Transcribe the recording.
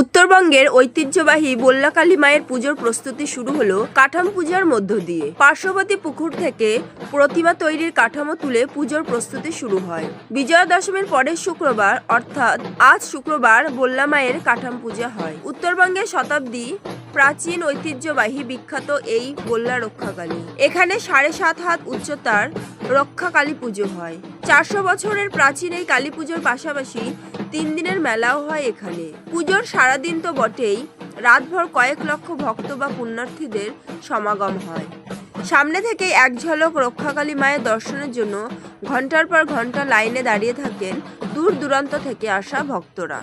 উত্তরবঙ্গের ঐতিহ্যবাহী বল্লাকালী মায়ের পুজোর প্রস্তুতি শুরু হলো কাঠাম পূজার মধ্য দিয়ে। পার্শ্ববর্তী পুকুর থেকে প্রতিমা তৈরির কাঠামো তুলে পুজোর প্রস্তুতি শুরু হয়। বিজয়া দশমীর পরের শুক্রবার, অর্থাৎ আজ শুক্রবার বল্লা মায়ের কাঠাম পূজা হয়। উত্তরবঙ্গের শতাব্দী প্রাচীন ঐতিহ্যবাহী বিখ্যাত এই বল্লা রক্ষাকালী। এখানে সাড়ে সাত হাত উচ্চতার রক্ষা কালী পুজো হয়। চারশো বছরের প্রাচীন এই কালী পুজোর পাশাপাশি তিন দিনের মেলাও হয় এখানে। পুজোর সারাদিন তো বটেই, রাতভর কয়েক লক্ষ ভক্ত বা পুণ্যার্থীদের সমাগম হয়। সামনে থেকে এক ঝলক রক্ষাকালী মায়ের দর্শনের জন্য ঘণ্টার পর ঘণ্টা লাইনে দাঁড়িয়ে থাকেন দূর দূরান্ত থেকে আসা ভক্তরা।